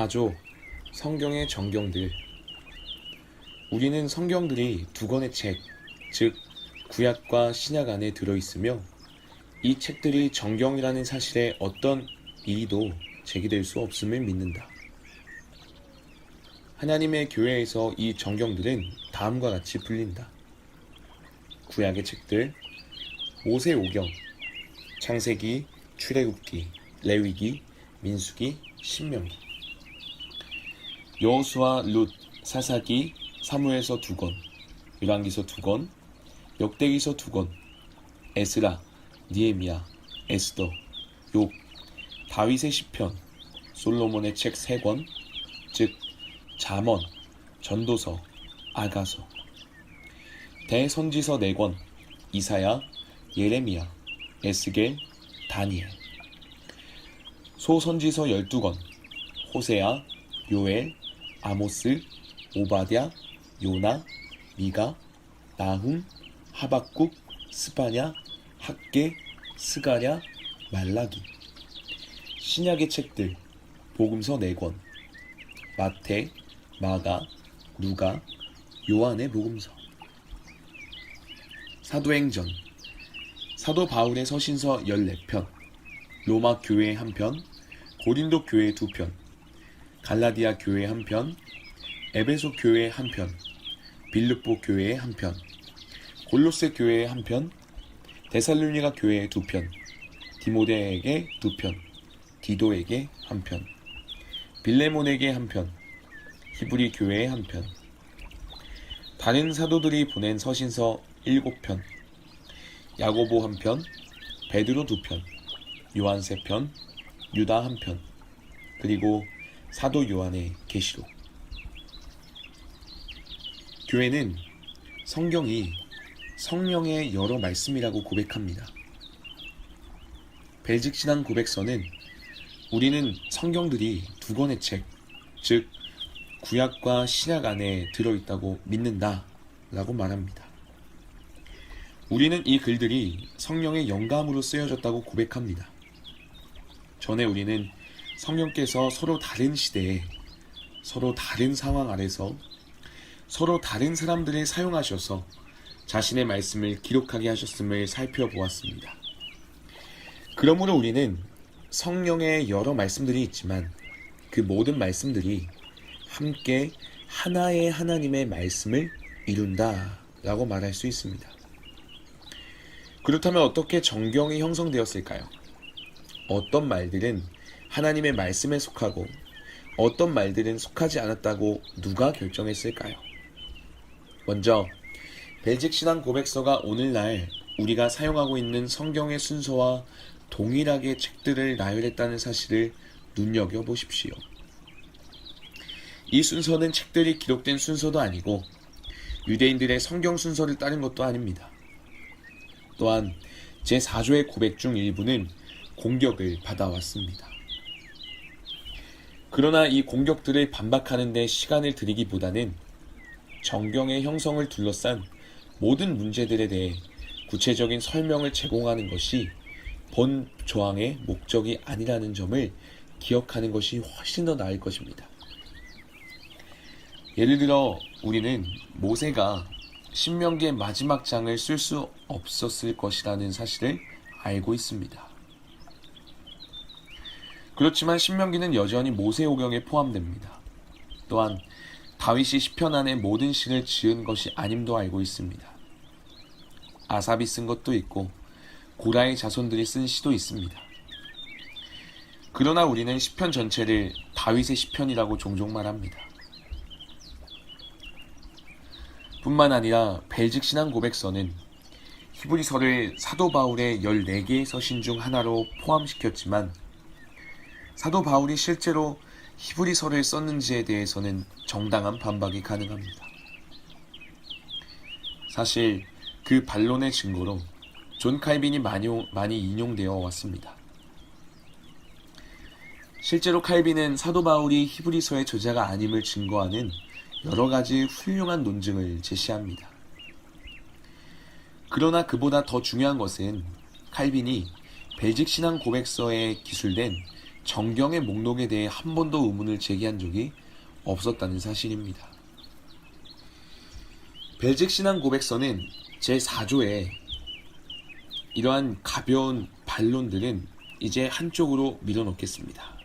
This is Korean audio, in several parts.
4조 성경의 정경들 우리는 성경들이 두 권의 책, 즉 구약과 신약 안에 들어 있으며 이 책들이 정경이라는 사실에 어떤 이의도 제기될 수 없음을 믿는다. 하나님의 교회에서 이 정경들은 다음과 같이 불린다. 구약의 책들, 모세 오경, 창세기, 출애굽기, 레위기, 민수기, 신명기. 여호수아, 룻, 사사기, 사무에서 두 권, 열왕기서 두 권, 역대기서 두 권, 에스라, 니에미야, 에스더, 욥, 다윗의 시편, 솔로몬의 책 세 권, 즉 잠언, 전도서, 아가서, 대선지서 네 권, 이사야, 예레미야, 에스겔, 다니엘, 소선지서 열두 권, 호세아, 요엘, 아모스, 오바댜, 요나, 미가, 나훔, 하박국, 스바냐, 학계, 스가랴, 말라기. 신약의 책들, 복음서 4권, 마태, 마가, 누가, 요한의 복음서. 사도행전, 사도 바울의 서신서 14편, 로마 교회 한 편, 고린도 교회 두 편, 갈라디아 교회 한 편, 에베소 교회 한 편, 빌립보 교회 한 편, 골로새 교회 한 편, 데살로니가 교회 두 편, 디모데에게 두 편, 디도에게 한 편, 빌레몬에게 한 편, 히브리 교회에 한 편, 다른 사도들이 보낸 서신서 일곱 편, 야고보 한 편, 베드로 두 편, 요한 세 편, 유다 한 편, 그리고 사도 요한의 계시록. 교회는 성경이 성령의 여러 말씀이라고 고백합니다. 벨직 신앙 고백서는 우리는 성경들이 두 권의 책, 즉 구약과 신약 안에 들어 있다고 믿는다라고 말합니다. 우리는 이 글들이 성령의 영감으로 쓰여졌다고 고백합니다. 전에 우리는 성령께서 서로 다른 시대에 서로 다른 상황 아래서 서로 다른 사람들을 사용하셔서 자신의 말씀을 기록하게 하셨음을 살펴보았습니다. 그러므로 우리는 성령의 여러 말씀들이 있지만 그 모든 말씀들이 함께 하나의 하나님의 말씀을 이룬다 라고 말할 수 있습니다. 그렇다면 어떻게 정경이 형성되었을까요? 어떤 말들은 하나님의 말씀에 속하고 어떤 말들은 속하지 않았다고 누가 결정했을까요? 먼저 벨직 신앙 고백서가 오늘날 우리가 사용하고 있는 성경의 순서와 동일하게 책들을 나열했다는 사실을 눈여겨 보십시오. 이 순서는 책들이 기록된 순서도 아니고 유대인들의 성경 순서를 따른 것도 아닙니다. 또한 제4조의 고백 중 일부는 공격을 받아왔습니다. 그러나 이 공격들을 반박하는 데 시간을 들이기보다는 정경의 형성을 둘러싼 모든 문제들에 대해 구체적인 설명을 제공하는 것이 본 조항의 목적이 아니라는 점을 기억하는 것이 훨씬 더 나을 것입니다. 예를 들어 우리는 모세가 신명기의 마지막 장을 쓸 수 없었을 것이라는 사실을 알고 있습니다. 그렇지만 신명기는 여전히 모세오경에 포함됩니다. 또한 다윗이 시편 안에 모든 시를 지은 것이 아님도 알고 있습니다. 아삽이 쓴 것도 있고 고라의 자손들이 쓴 시도 있습니다. 그러나 우리는 시편 전체를 다윗의 시편이라고 종종 말합니다. 뿐만 아니라 벨직 신앙 고백서는 히브리서를 사도 바울의 14개의 서신 중 하나로 포함시켰지만 사도 바울이 실제로 히브리서를 썼는지에 대해서는 정당한 반박이 가능합니다. 사실 그 반론의 증거로 존 칼빈이 많이, 많이 인용되어 왔습니다. 실제로 칼빈은 사도 바울이 히브리서의 저자가 아님을 증거하는 여러 가지 훌륭한 논증을 제시합니다. 그러나 그보다 더 중요한 것은 칼빈이 벨직 신앙 고백서에 기술된 정경의 목록에 대해 한 번도 의문을 제기한 적이 없었다는 사실입니다. 벨직 신앙 고백서는 제4조에 이러한 가벼운 반론들은 이제 한쪽으로 밀어놓겠습니다.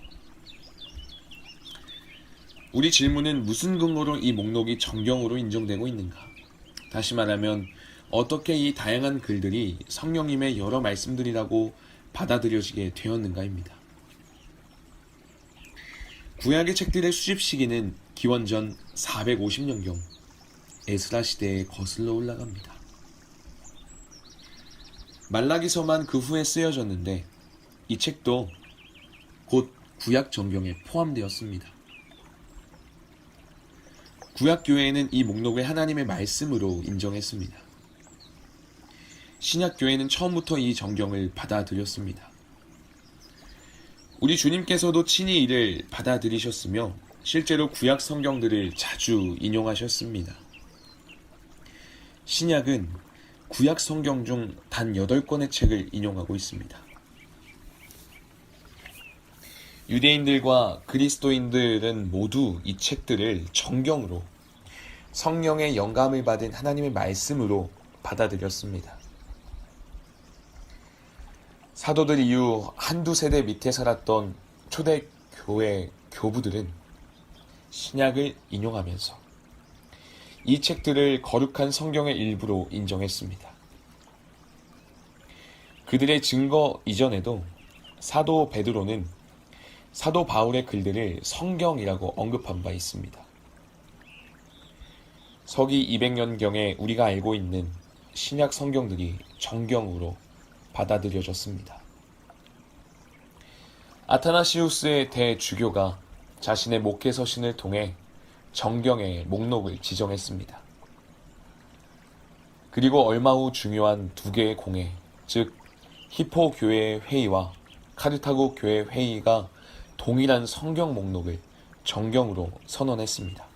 우리 질문은 무슨 근거로 이 목록이 정경으로 인정되고 있는가? 다시 말하면 어떻게 이 다양한 글들이 성령님의 여러 말씀들이라고 받아들여지게 되었는가입니다. 구약의 책들의 수집 시기는 기원전 450년경 에스라 시대에 거슬러 올라갑니다. 말라기서만 그 후에 쓰여졌는데 이 책도 곧 구약 정경에 포함되었습니다. 구약 교회는 이 목록을 하나님의 말씀으로 인정했습니다. 신약 교회는 처음부터 이 정경을 받아들였습니다. 우리 주님께서도 친히 이를 받아들이셨으며 실제로 구약 성경들을 자주 인용하셨습니다. 신약은 구약 성경 중 단 8권의 책을 인용하고 있습니다. 유대인들과 그리스도인들은 모두 이 책들을 정경으로 성령의 영감을 받은 하나님의 말씀으로 받아들였습니다. 사도들 이후 한두 세대 밑에 살았던 초대 교회 교부들은 신약을 인용하면서 이 책들을 거룩한 성경의 일부로 인정했습니다. 그들의 증거 이전에도 사도 베드로는 사도 바울의 글들을 성경이라고 언급한 바 있습니다. 서기 200년경에 우리가 알고 있는 신약 성경들이 정경으로 받아들여졌습니다. 아타나시우스의 대주교가 자신의 목회 서신을 통해 정경의 목록을 지정했습니다. 그리고 얼마 후 중요한 두 개의 공회, 즉 히포 교회 회의와 카르타고 교회 회의가 동일한 성경 목록을 정경으로 선언했습니다.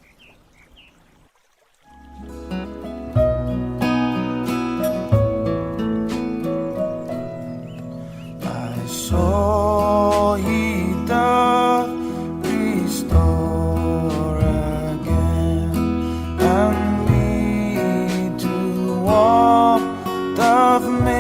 of me.